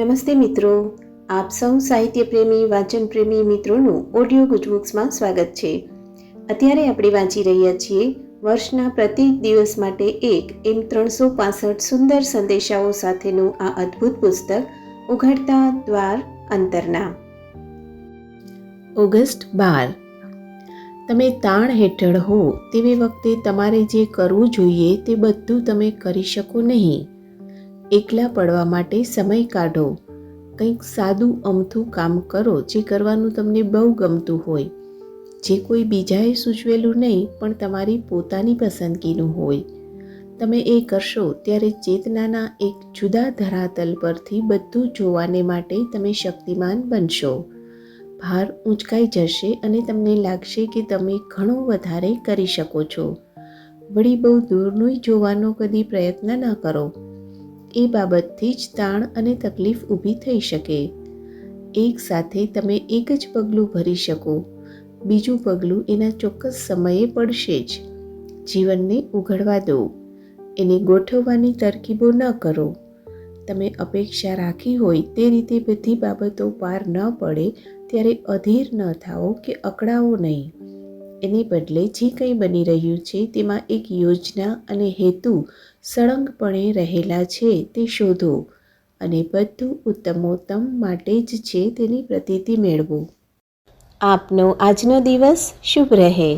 નમસ્તે મિત્રો. આપ સૌ સાહિત્ય પ્રેમી વાંચન પ્રેમી મિત્રોનું ઓડિયો ગુજબુક્સમાં સ્વાગત છે. અત્યારે આપણે વાંચી રહ્યા છીએ વર્ષના પ્રત્યેક દિવસ માટે એક એમ ત્રણસો પાસઠ સુંદર સંદેશાઓ સાથેનું આ અદ્ભુત પુસ્તક, ઉઘડતા દ્વાર અંતરના. ઓગસ્ટ બાર. તમે તાણ હેઠળ હો, તેવી વખતે તમારે જે કરવું જોઈએ તે બધું તમે કરી શકો નહીં. એકલા પડવા માટે સમય કાઢો. કંઈક સાદું અમથું કામ કરો જે કરવાનું તમને બહુ ગમતું હોય. જે કોઈ બીજાએ સૂચવેલું નહીં, પણ તમારી પોતાની પસંદગીનું હોય. તમે એ કરશો ત્યારે ચેતનાના એક જુદા ધરાતલ પરથી બધું જોવાને માટે તમે શક્તિમાન બનશો. ભાર ઊંચકાઈ જશે અને તમને લાગશે કે તમે ઘણું વધારે કરી શકો છો. વળી બહુ દૂરનું જોવાનો કદી પ્રયત્ન ન કરો. એ બાબતથી જ તાણ અને તકલીફ ઊભી થઈ શકે. એક સાથે તમે એક જ પગલું ભરી શકો. બીજું પગલું એના ચોક્કસ સમયે પડશે જ. જીવનને ઉઘડવા દો. એને ગોઠવવાની તરકીબો ન કરો. તમે અપેક્ષા રાખી હોય તે રીતે બધી બાબતો પાર ન પડે, ત્યારે અધીર ન થાઓ કે અકળાવો નહીં. એને બદલે જે કંઈ બની રહ્યું છે તેમાં એક યોજના અને હેતુ સળંગપણે રહેલા છે તે શોધો અને બધું ઉત્તમોત્તમ માટે જ છે તેની પ્રતીતિ મેળવો. આપનો આજનો દિવસ શુભ રહે.